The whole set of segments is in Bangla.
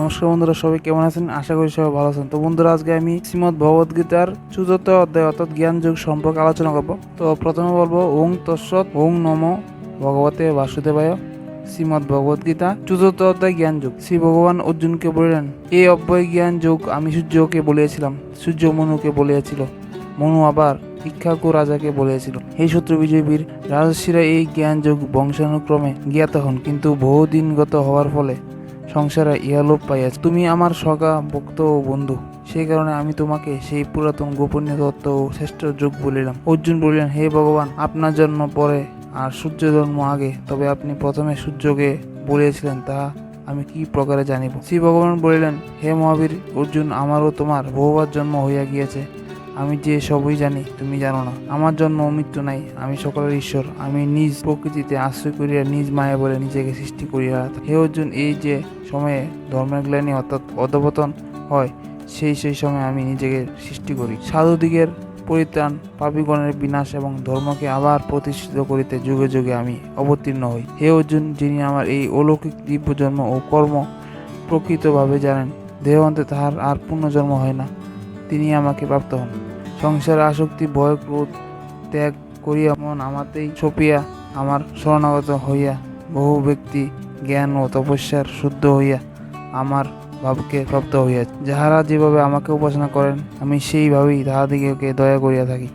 নমস্কার বন্ধুরা, সবাই কেমন আছেন? আশা করি সবাই ভালো আছেন। তো বন্ধুরা, আজকে আমি শ্রীমদ ভগবদ গীতার চতুর্থ অধ্যায় অর্থাৎ জ্ঞান যুগ সম্পর্কে আলোচনা করব। তো প্রথমে বলব, ওং তৎসৎ, ওং নম ভগবতে বাসুদেবায়, শ্রীমদ ভগবদ গীতা, চতুর্থ অধ্যায় জ্ঞান যুগ। শ্রী ভগবান অর্জুনকে বললেন এই অব্যয় জ্ঞান যুগ, আমি সূর্যকে বলিয়েছিলাম। সূর্য মনুকে বলিয়েছিল, মনু আবার ইক্ষাকু রাজাকে বলেছিল এই শত্রু বিজয় বীর রাজস্বীরা এই জ্ঞান যুগ বংশানুক্রমে জ্ঞাত হন, কিন্তু বহুদিনগত হওয়ার ফলে সংসারে ইহালোপ পাইয়াছে। তুমি আমার সগা ভক্ত ও বন্ধু। সেই কারণে আমি তোমাকে সেই পুরাতন গোপনীয় তত্ত্ব ও শ্রেষ্ঠ যুগ বলিলাম। অর্জুন বলিলেন, হে ভগবান, আপনার জন্ম পরে আর সূর্য জন্ম আগে। তবে আপনি প্রথমে সূর্যকে বলিয়াছিলেন তাহা আমি কি প্রকারে জানিব? শ্রী ভগবান বলিলেন, হে মহাবীর, অর্জুন, আমারও তোমার বহুবার জন্ম হইয়া গিয়েছে। আমি যে সবই জানি, তুমি জানো না। আমার জন্ম ও মৃত্যু নাই, আমি সকলের ঈশ্বর। আমি নিজ প্রকৃতিতে আশ্রয় করিয়া নিজ মায়া বলে নিজেকে সৃষ্টি করিয়া হে অর্জুন, এই যে সময়ে ধর্মের অর্থাৎ অধপতন হয়, সেই সেই সময় আমি নিজেকে সৃষ্টি করি। সাধুদিগের পরিত্রাণ, পাপিগণের বিনাশ এবং ধর্মকে আবার প্রতিষ্ঠিত করিতে যুগে যুগে আমি অবতীর্ণ হই। হে অর্জুন, যিনি আমার এই অলৌকিক দিব্য জন্ম ও কর্ম প্রকৃতভাবে জানেন, দেহান্তে তাহার আর পুনর্জন্ম হয় না তিনি আমাকে প্রাপ্ত হন। সংসারে আসক্তি, ভয় ক্রোধ ত্যাগ করিয়া মন আমাতেই ছপিয়া আমার শরণাগত হইয়া বহু ব্যক্তি জ্ঞান ও তপস্যার শুদ্ধ হইয়া আমার ভাবকে প্রাপ্ত হইয়াছে। যাহারা যেভাবে আমাকে উপাসনা করেন, আমি সেইভাবেই তাহাদিগকে দয়া করিয়া থাকি।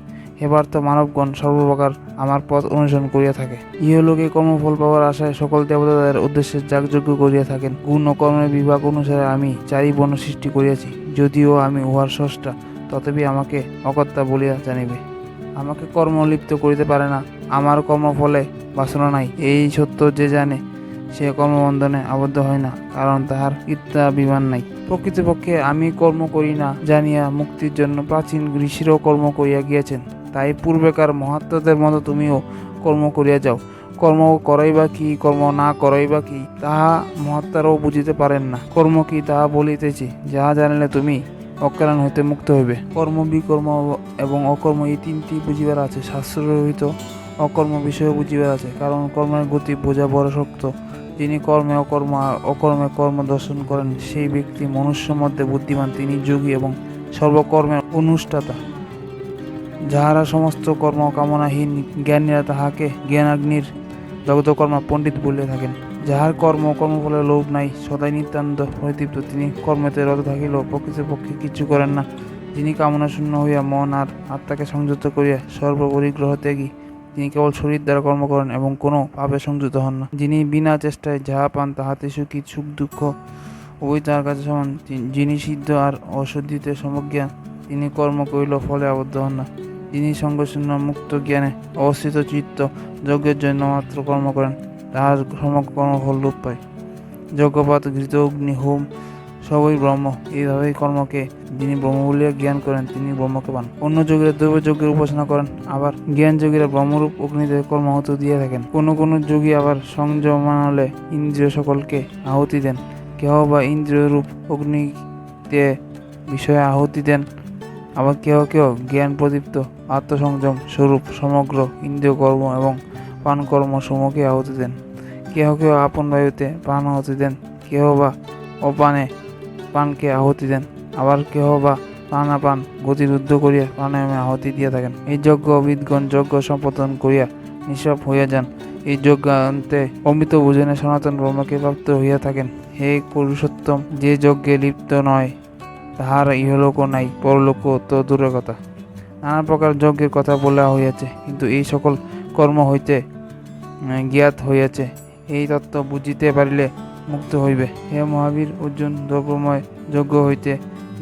এবার তো মানবগণ সর্বপ্রকার আমার পথ অনুসরণ করিয়া থাকে। ইহলোকে কর্মফল পাওয়ার আশায় সকল দেবতাদের উদ্দেশ্যে যাগযজ্ঞ করিয়া থাকেন। গুণ কর্মের বিভাগ অনুসারে আমি চারি বর্ণ সৃষ্টি করিয়াছি, যদিও আমি উহার স্রষ্টা। তথাপি আমাকে অকর্তা বলিয়া জানিবে। আমাকে কর্ম লিপ্ত করিতে পারে না, আমার কর্মফলে বাসনা নাই। এই সত্য যে জানে, সে কর্মবন্ধনে আবদ্ধ হয় না, কারণ তাহার বিমান নাই। প্রকৃতপক্ষে আমি কর্ম করি না জানিয়া মুক্তির জন্য প্রাচীন ঋষিরও কর্ম করিয়া গিয়েছেন। তাই পূর্বেকার মহাত্মাদের মতো তুমিও কর্ম করিয়া যাও। কর্ম করাই বা কি, কর্ম না করাই বা কি, তাহা মহাত্মারাও বুঝিতে পারেন না। কর্ম কি তাহা বলিতেছি, যাহা জানিলে তুমি অজ্ঞান হইতে মুক্ত হইবে। কর্ম, বিকর্ম এবং অকর্ম এই তিনটি বুঝিবার আছে। শাস্ত্ররহিত অকর্ম বিষয়ে বুঝিবার আছে, কারণ কর্মের গতি বোঝা বড় শক্ত। যিনি কর্মে অকর্ম, অকর্মে কর্ম দর্শন করেন, সেই ব্যক্তি মনুষ্য মধ্যে বুদ্ধিমান, তিনি যোগী এবং সর্বকর্মের অনুষ্ঠাতা। যাহারা সমস্ত কর্ম কামনাহীন জ্ঞানীরা তাহাকে জ্ঞানাগ্নির জগতকর্মা পণ্ডিত বলিয়া থাকেন। যাহার কর্ম কর্মফলে লোভ নাই, সদাই নিত্যান্ত পরিতৃপ্ত তিনি কর্মেতে রত থাকিলেও প্রকৃতপক্ষে কিছু করেন না। যিনি কামনা শূন্য হইয়া মন আর আত্মাকে সংযুক্ত করিয়া সর্বপরিগ্রহ ত্যাগী, তিনি কেবল শরীর দ্বারা কর্ম করেন এবং কোনো পাপে সংযুক্ত হন না। যিনি বিনা চেষ্টায় যাহা পান, তাহাতে সুখী, সুখ দুঃখ উভয় তার কাছে সমান। যিনি সিদ্ধ আর অশুদ্ধিতে সমজ্ঞান তিনি কর্ম করিলেও ফলে আবদ্ধ হন না। যিনি সঙ্গশূন্য মুক্ত জ্ঞানে অবস্থিত চিত্ত, যজ্ঞের জন্য মাত্র কর্ম করেন। তাহার সমগ্র কর্মফল রূপ পায়। যজ্ঞপাত ঘৃত অগ্নি হোম, সবই ব্রহ্ম। এইভাবেই কর্মকে যিনি ব্রহ্ম বলিয়া জ্ঞান করেন, তিনি ব্রহ্মকে পান। অন্য যোগীরা দৈব যজ্ঞের উপাসনা করেন, আবার জ্ঞান যোগীরা ব্রহ্মরূপ অগ্নিতে কর্মাহুতি দিয়ে থাকেন। কোনো কোনো যোগী আবার সংযমানলে ইন্দ্রিয় সকলকে আহুতি দেন। কেহ বা ইন্দ্রিয়রূপ অগ্নিতে বিষয়ে আহুতি দেন, আবার কেহ কেহ জ্ঞান প্রদীপ্ত, আত্মসংযম স্বরূপ, সমগ্র ইন্দ্রিয় কর্ম এবং পান কর্ম সমূহকে আহুতি দেন। কেহ কেহ আপন বায়ুতে পান আহুতি দেন। কেহ বা অপানে পানকে আহুতি দেন। আবার কেহ বা প্রাণাপান গতিরুদ্ধ করিয়া প্রাণায়ামে আহতি দিয়া থাকেন। এই যজ্ঞ বিদগণ যজ্ঞ সম্পাদন করিয়া নিঃসব হইয়া যান। এই যজ্ঞান্তে অমৃত ভোজনে সনাতন ব্রহ্মকে প্রাপ্ত হইয়া থাকেন। হে পুরুষোত্তম যে যজ্ঞে লিপ্ত নয় তাহার ইহলোক নাই পরলোক তো দূরের কথা নানা প্রকার যজ্ঞের কথা বলা হইয়াছে কিন্তু এই সকল কর্ম হইতে জ্ঞাত হইয়াছে। এই তত্ত্ব বুঝিতে পারিলে মুক্ত হইবে। হে মহাবীর, অর্জুন দ্রব্যময় যজ্ঞ হইতে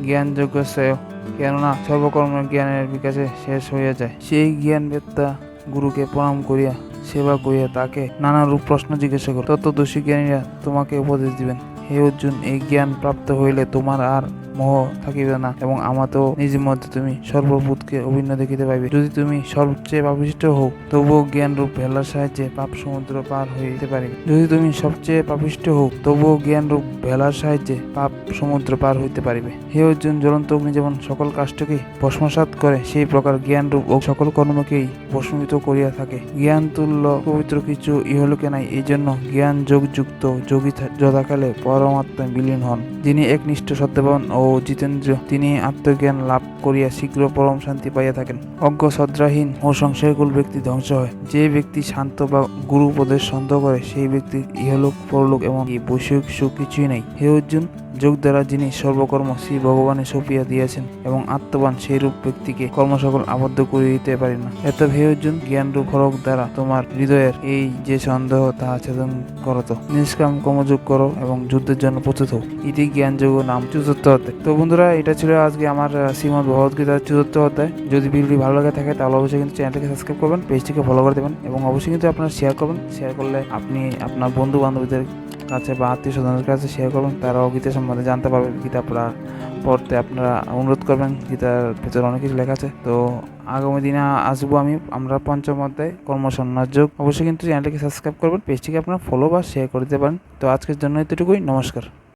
জ্ঞান যজ্ঞ শ্রেয়। কেননা সর্বকর্ম জ্ঞানের বিকাশে শেষ হইয়া যায়। সেই জ্ঞান বেত্তা গুরুকে প্রণাম করিয়া সেবা করিয়া তাকে নানা রূপ প্রশ্ন জিজ্ঞাসা কর। তত্ত্বদর্শী জ্ঞানীরা তোমাকে উপদেশ দিবেন। হে অর্জুন, এই জ্ঞান প্রাপ্ত হইলে তোমার আর মোহ থাকিবে না এবং আমাতেও নিজের মধ্যে তুমি সর্বভূতকে অভিন্ন দেখিতে পাইবে। যদি তুমি সবচেয়ে পাপিষ্ট হও, তবুও জ্ঞানরূপ ভেলার সাহায্যে পাপ সমুদ্র পার হইতে পারিবে। যদি তুমি সবচেয়ে পাপিষ্ট হও, তবুও জ্ঞানরূপ ভেলার সাহায্যে পাপ সমুদ্র পার হইতে পারিবে। হে অর্জুন, জ্বলন্ত অগ্নি যেমন সকল কাষ্টকেই ভস্মসাৎ করে, সেই প্রকার জ্ঞানরূপ ও সকল কর্মকেই ভস্মিত করিয়া থাকে। জ্ঞান তুল্য পবিত্র কিছু ইহলোকে নাই এই জন্য জ্ঞান যোগযুক্ত যোগী যথাকালে পরমাত্মায় বিলীন হন, যিনি একনিষ্ঠ সত্যবান ও জিতেন্দ্র, তিনি আত্মজ্ঞান লাভ করিয়া শীঘ্র পরম শান্তি পাইয়া থাকেন। অজ্ঞ শ্রদ্ধাহীন ও সংশয়কুল ব্যক্তি ধ্বংস হয়। যে ব্যক্তি শান্ত বা গুরু উপদেশ সন্দেহ করে, সেই ব্যক্তি ইহলোক, পরলোক এবং বৈষয়িক সুখ কিছুই নাই। হে অর্জুন, যোগ দ্বারা যিনি সর্বকর্ম শ্রী ভগবানে সপিয়া দিয়েছেন এবং আত্মবান সেই রূপ ব্যক্তিকে কর্মসকল আবদ্ধ করিতে পারি না। এত হে অর্জুন জ্ঞান রূপ হরক দ্বারা তোমার হৃদয়ের এই যে সন্দেহ, তাহা ছেদন করত নিষ্কাম কর্মযোগ করো এবং যুদ্ধের জন্য প্রস্তুত হও। ইতি জ্ঞান যোগ নাম চতুর্থ তো বন্ধুরা, এটা ছিল আজকে আমার শ্রীমদ্ ভগবদ্গীতার চতুর্থ অধ্যায়। যদি ভিডিওটি ভালো লাগে থাকে, তাহলে অবশ্যই কিন্তু চ্যানেলটিকে সাবস্ক্রাইব করবেন, পেজটিকে ফলো করে দেবেন, এবং অবশ্যই কিন্তু আপনারা শেয়ার করবেন। শেয়ার করলে আপনি আপনার বন্ধু বান্ধবীদের কাছে বা আত্মীয় স্বজনের কাছে শেয়ার করবেন, তারাও গীতা সম্বন্ধে জানতে পারবে। গীতা পড়া, পড়তে আপনারা অনুরোধ করবেন, গীতার ভেতরে অনেক কিছু লেখা আছে। তো আগামী দিনে আসব আমি, আমরা পঞ্চম অধ্যায়, কর্মসন্ন্যাস যোগ। অবশ্যই কিন্তু চ্যানেলটিকে সাবস্ক্রাইব করবেন, পেজটিকে আপনারা ফলো বা শেয়ার করে দিতে পারেন। তো আজকের জন্য এতটুকুই, নমস্কার।